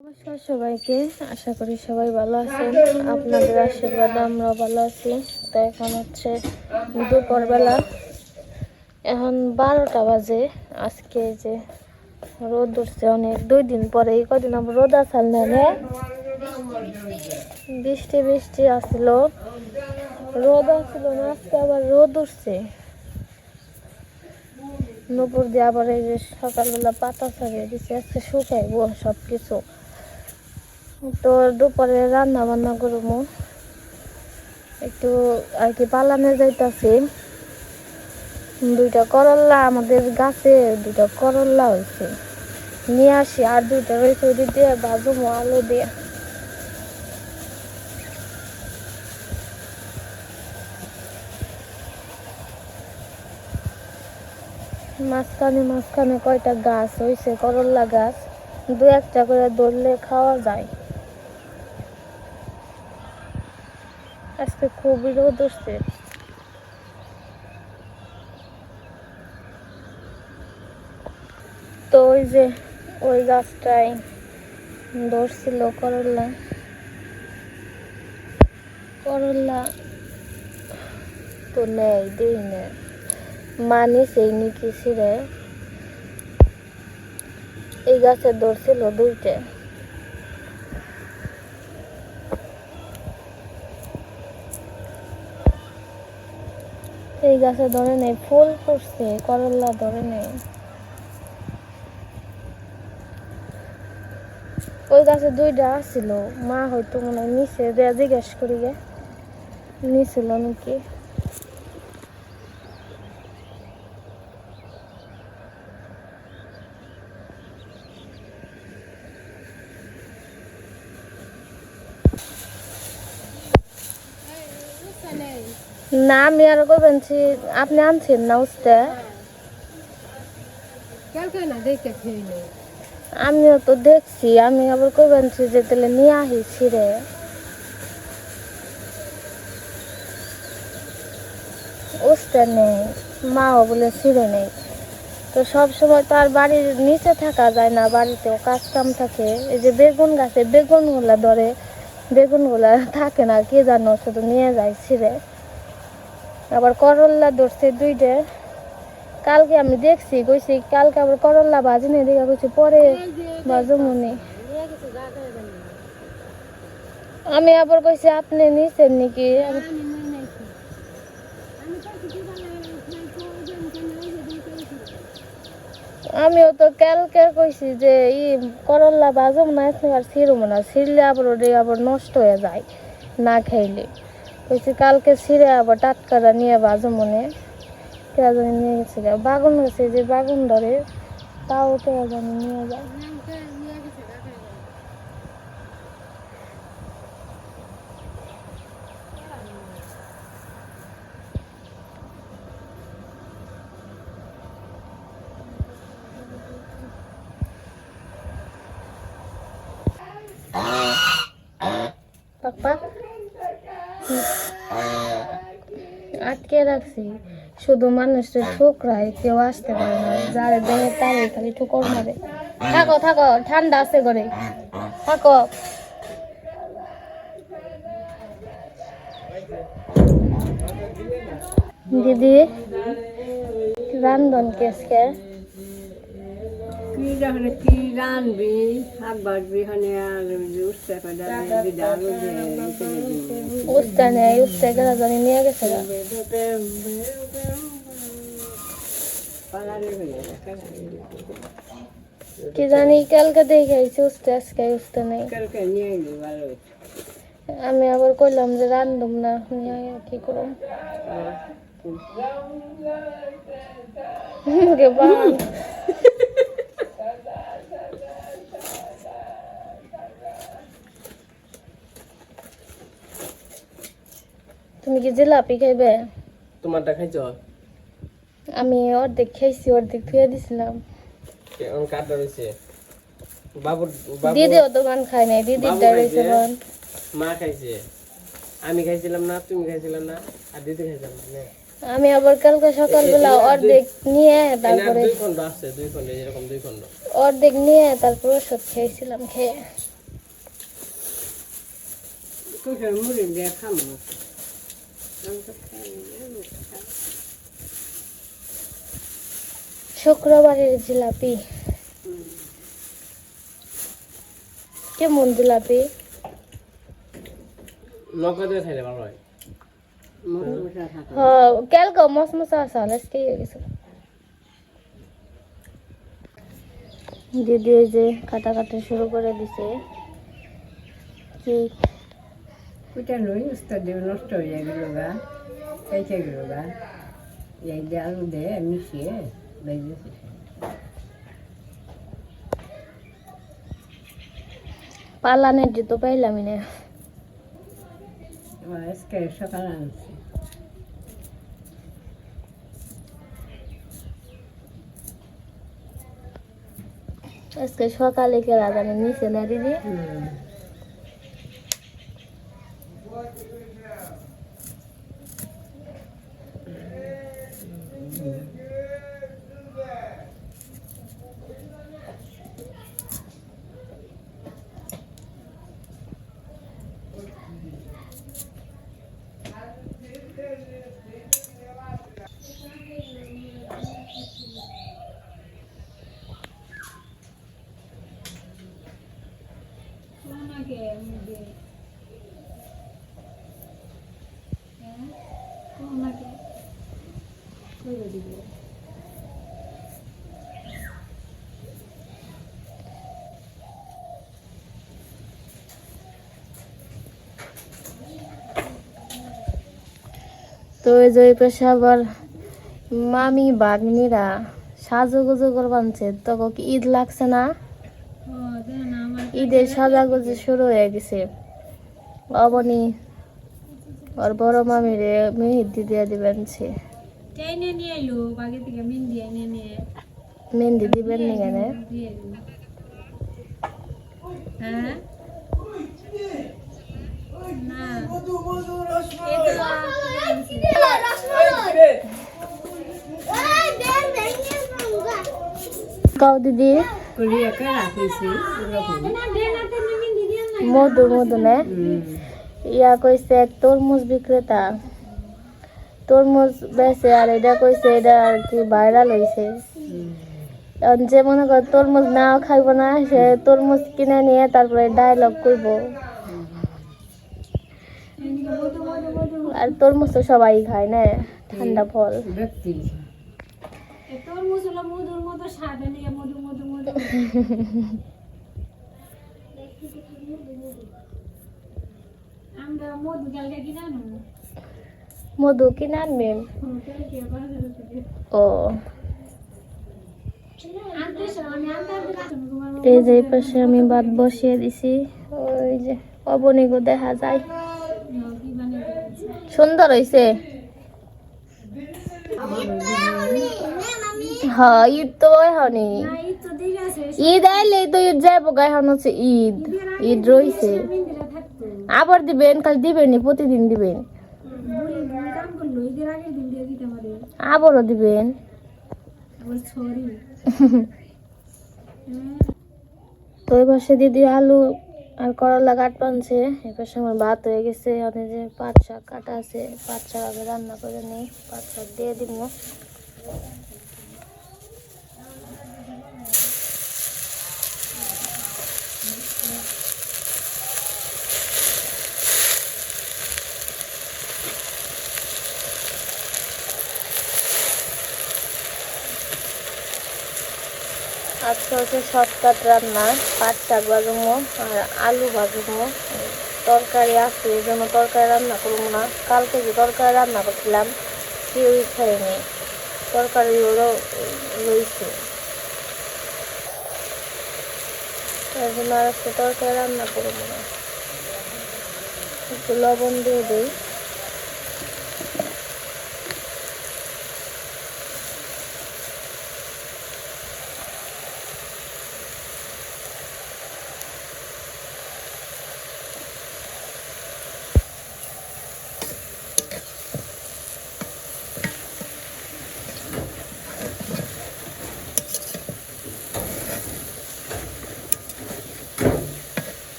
নমস্কার সবাইকে, আশা করি সবাই ভালো আছেন। আপনাদের আশীর্বাদে আমরা ভালো আছি। তো এখন হচ্ছে দুপুরবেলা এখন বারোটা বাজে। আজকে যে রোদ উঠছে অনেক, দুই দিন পরে এই কদিন আবার রোদ আসাল না বৃষ্টি বৃষ্টি আসছিল রোদ আসছিল না, আজকে আবার রোদ উঠছে। নুপুর দিয়ে আবার এই যে সকালবেলা পাতা ছাড়িয়ে দিচ্ছে আজকে শুকাইবো সব কিছু তো দুপুরে রান্না বান্না করব। একটু আর কি পালানে যাইতাছি। দুইটা করল্লা আমাদের গাছে, দুইটা করল্লা হয়েছে নিয়ে আসি আর দুইটা রয়েছে ওদিক দিয়ে, ভাজুমো আলু দিয়ে। মাঝখানে মাঝখানে কয়টা গাছ হয়েছে করল্লা গাছ। দু একটা করে ধরলে খাওয়া যায়। আজকে খুবই রোদ উঠছে। তো ওই যে ওই গাছটাই ধরছিল করল্লা করল্লা তো নেই, দেই না। মানি সেই নিকি ছিঁড়ে। এই গাছে ধরছিল দুইটা। এই গাছে ধরে নেই, ফুল ফুটছে করল্লা ধরে নেই। ওই গাছে দুইটা আসছিল মা হয়তো মনে হয় নিচে জিজ্ঞেস করি গে নিছিল নাকি? না আমি আর কইবেনছি আপনি আনছেন না নেই। আমিও তো দেখছি আমি আবার কইবেনছি যে তাহলে নিয়ে আহিছি রে। উস্তে নেই মাও বলে ছিঁড়ে নেই। তো সব সময় তো আর বাড়ির নিচে থাকা যায় না বাড়িতেও কাজ কাম থাকে। এই যে বেগুন গাছে বেগুনগুলা ধরে বেগুনগুলা থাকে না কে জানো শুধু নিয়ে যায় ছিঁড়ে আবার করল্লা ধরছে দুইটা। কালকে আমি দেখছি, কইছি কালকে আবার করল্লা ভাজি নেই, দেখা কইছি পরে ভাজো মনে। আমি আবার কইছি, আপনি নিছেন নাকি? আমিও তো কালকে কইছি যে, ই করল্লা ভাজম না আর ছিঁড়ব না ছিঁড়লে আবার ওটা আবার নষ্ট হয়ে যায়, না খাইলে। কইছি, কালকে ছিঁড়ে আবার টাটকাটা নিয়ে বাজো মনে কেউ জানি নিয়ে গেছে বাগন গেছে যে বাগন ধরে, তাও কেউ জানি নিয়ে যায়। আটকে রাখছি। শুধু মানুষের ঠোকরায় কেউ আসতে পারে না, যারে দেহে তারে খালি ঠুকর মারে। থাকো থাকো, ঠান্ডা আছে ঘরে। থাকো। দিদি রান্ধন কেসকে কি যখন কি রানবি শাক বাজবি হনে আর আলু দিয়ে উস্তা নেই উস্তা গেলা জানি নিয়ে গেছে কি জানি কালকে দেখে আইছি উস্তা আজকে উস্তা নেই কালকে নিয়ে ভালো আমি আবার কইলাম যে রান্ধুম না নিয়ে কি করুম মুখে বান তুমি কি জিলাপি খাইবে? তোমারটা খাইছ? আমি অর্ধেক খাইছি অর্ধেক ধুয়ে দিছিলাম। কেমন কাটটা রয়েছে বাবু দিদিও তো গান খায় নাই দিদির বাবু দাঁড়িয়েছে খাইছে? মা খাইছে? আমি খাইছিলাম না তুমি খাইছিলাম না আর দিদি খাইছিলাম না আমি আবার কালকে সকালবেলা অর্ধেক নিয়ে তারপরে দুই খন্ড আছে দুই খন্ড এরকম দুই খন্ড অর্ধেক নিয়ে তারপর ওষুধ খেয়েছিলাম খেয়ে। শ্বশুর মুড়ি দিয়ে খামো। না। শুক্রবারের জিলাপি। কেমন জিলাপি? লঙ্কা দিয়ে খাইলে ভালো হয়। মস মশা আজকে হয়ে দিদি এই যে কাটাকাটি শুরু করে দিছে। কি ওইটা নই উস্তাদ দিয়ে নষ্ট হয়ে যায় গেল গা খাইতে গেল গা এই যে আলু দিয়ে মিশিয়ে বেজেছে পালানের জুতো পাইলামই না আজকে সকালে আনছি আজকে সকালে কেলা জানি নিচে না দিদি তো ওই যে পাশে আবার মামি বাগনিরা সাজুগুজু করবানছে। তখন কি ঈদ লাগছে না? ঈদের সাজাগুজি শুরু হয়ে গেছে। অবনি ওর বড় মামিরে মেহেদি দিয়ে দিবেন সে। ট্রেনে নিয়ে এলো বাগে থেকে মেহেন্দি এনে দিবেন নি কেন? হ্যাঁ? কাউ দিদি। রাখিছি মধু মধু নে? ইয়া কইছে এক তরমুজ বিক্রেতা। তরমুজ বেচে আর এটা কইছে এটা আর কি ভাইরাল এখন যে মনে কর তরমুজ নাও খাইব না সে তরমুজ কিনে নিয়ে তারপরে ডায়লগ কইব। আর তরমুজ তো সবাই খায় না? ঠান্ডা ফল। ব্যক্তি। তোর মুসলা মধুর মতো স্বাদ নিয়ে মধু মধু কিনে আনবেন ও। এই যে পাশে আমি ভাত বসিয়ে দিছি। ওই যে অবনিগো দেখা যায়। সুন্দর হইছে। হ্যাঁ ঈদ তো হয়নি ঈদ আইলে তো ঈদ যাইবো গা, এখন হচ্ছে ঈদ। ঈদ রইছে। আবার দিবেন কাল দিবেন প্রতিদিন দিবেন। আবারও দিবেন। তো এই পাশে দিদি আলু আর করলা কাট পানছে এই পাশে ভাত হয়ে গেছে। অনেক যে পাট শাক কাটা আছে, পাট শাক আগে রান্না করে নিই। পাট শাক দিয়ে দিব। আজকে হচ্ছে শর্টকাট রান্না পাট শাক ভাজবো আর আলু ভাজবো তরকারি আছে, এই জন্য তরকারি রান্না করব না। কালকে যে তরকারি রান্না করছিলাম কেউই খায়নি তরকারি ওরও রয়েছে। তার জন্য আর আজকে তরকারি রান্না করব না। একটু লবণ দিয়ে দিই।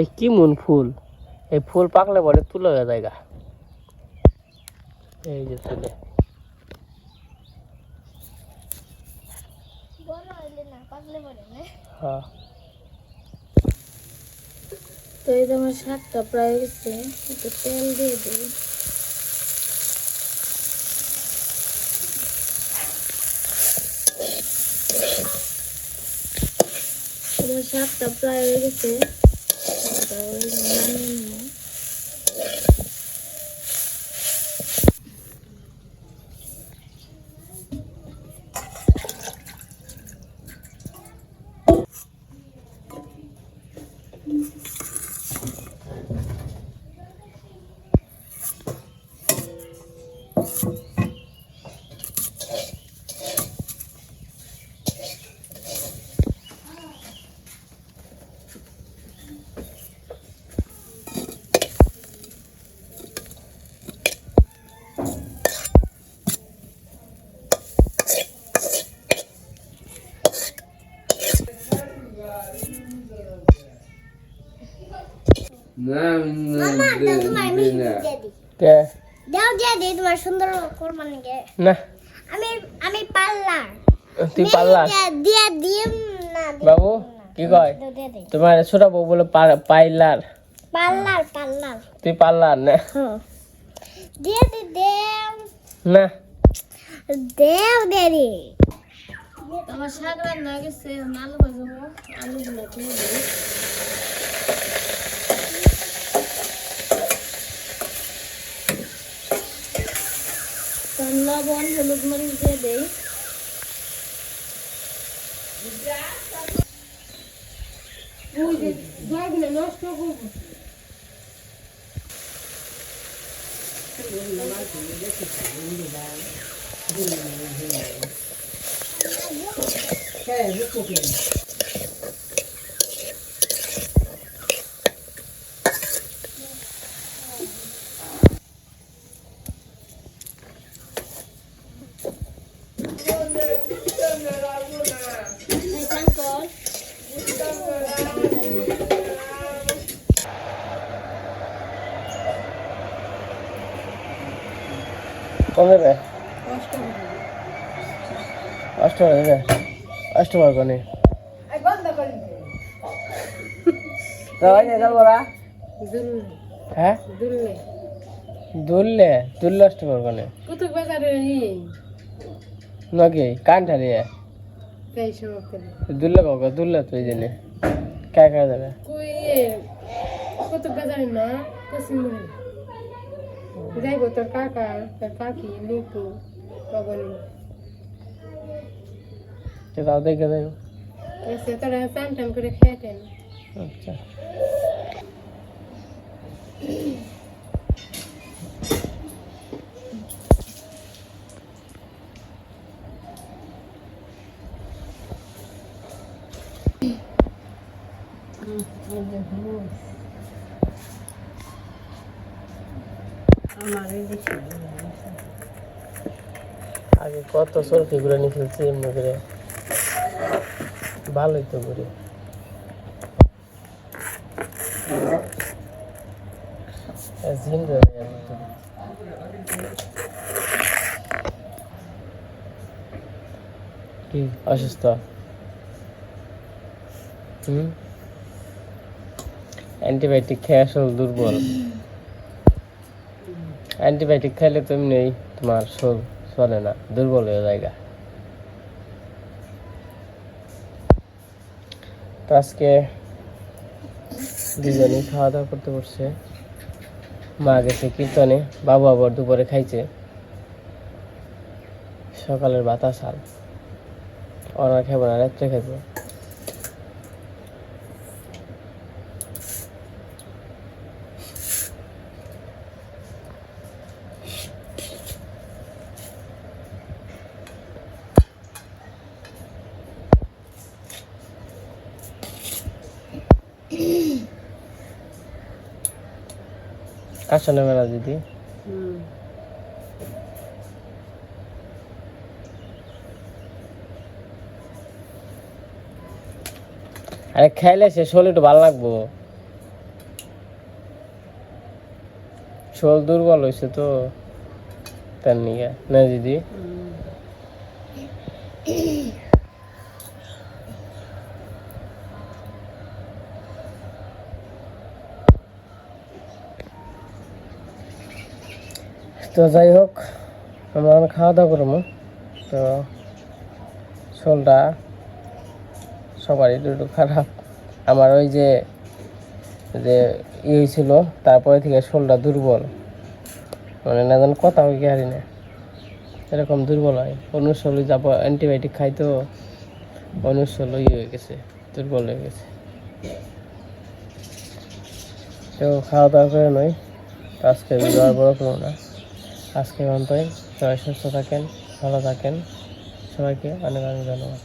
এই কি মন ফুল? এই ফুল পাকলে পরে তুলে হয়ে জায়গা এই যে তুলে। হ্যাঁ। তো এই আমার শাকটা প্রায় গেছে একটু তেল দিয়ে দিই। আমার শাকটা প্রায় হয়ে গেছে। শাকটা দাও দিয়ে দিই তোমার সুন্দর করবার না। আমি আমি পারলাম তুই পারলা দিয়ে দিম না বাবু কি কয়? তোমার ছোট বউ বলে পাইলার। পার্লার পার্লার তুই পারলার না। হ্যাঁ। দিয়ে দি দেও। না। দেও দি আমার শাক রান্না গেছে আলু ভাজবো। আলুগুলো তুলে দিই তখন লবণ হলুদ মরিচ দিয়ে দেই এই শঙ্কর কম দেবে অষ্টবার দেবে অষ্টবার কনে হ্যাঁ? দুললে। দুললে? অষ্টবার কনে কুতুক বাজারে নকি? কান করে। দুললে কাউকে দুললে তুই জেনে কে কে যাবে কুতুক বাজারে না পশ্চিমবঙ্গে। যাইব তোর কাকা তোর কাকি লিপু পবনী সে তাও দেখে যাইব এসে তোরা চান টান করে খেয়েটেন আচ্ছা আমার এই দেশে আগে কত সরফি ঘুরে নিয়ে ফেলছি এমনি করে ভালোই তো করি কি? অসুস্থ। হুম? অ্যান্টিবায়োটিক খেয়ে আসল দুর্বল। অ্যান্টিবায়োটিক খাইলে তো এমনি তোমার শোল চলে না দুর্বল হয়ে জায়গা আজকে দুজনে খাওয়া দাওয়া করতে বসছে। মা গেছে কীর্তনে, বাবু আবার দুপুরে খাইছে। সকালের বাতাস আর। ওরা খাব না, রাত্রে খাইবো। কাশানো মেলা যদি আরে খাইলে শেষ হলে একটু ভালো লাগবো। শোল দুর্বল হয়েছে তো তার নিয়ে না দিদি? তো যাই হোক, আমরা খাওয়া দাওয়া করব। তো শোলটা সবারই একটু খারাপ। আমার ওই যে যে ই হয়েছিল, তারপরে থেকে শোলটা দুর্বল। মানে না জানি কথা হয়ে হারি না। এরকম দুর্বল হয়। অনুশোল যাব অ্যান্টিবায়োটিক খাই তো অনুশোল ই হয়ে গেছে, দুর্বল হয়ে গেছে। তো খাওয়া দাওয়া করে নয় আজকে বড় করব না। আজকে অন্তই সবাই সুস্থ থাকেন ভালো থাকেন। সবাইকে অনেক অনেক ধন্যবাদ।